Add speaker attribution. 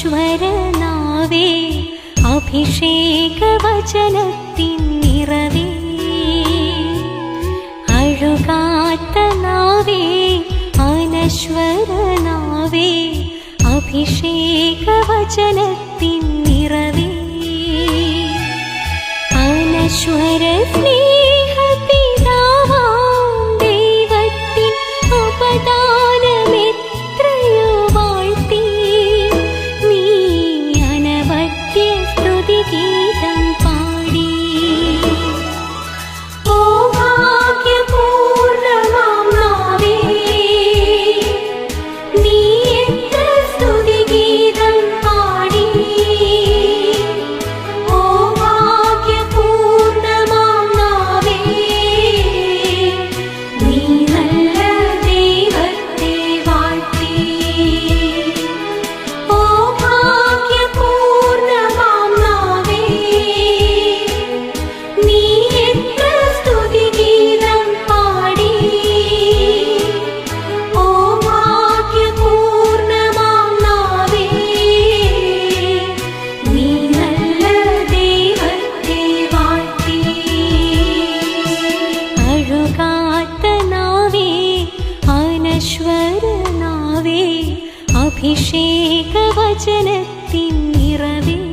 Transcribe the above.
Speaker 1: ഈശ്വരനാവേ അഭിഷേകവചനത്തിൻ നിറവേ അഴുകാത്ത നാവേ അനശ്വരനാവേ അഭിഷേകവചനത്തിൻ നിറവേ അനശ്വരനേ Đi 障 അഭിഷേകവചനത്തിൻ നിറവേ.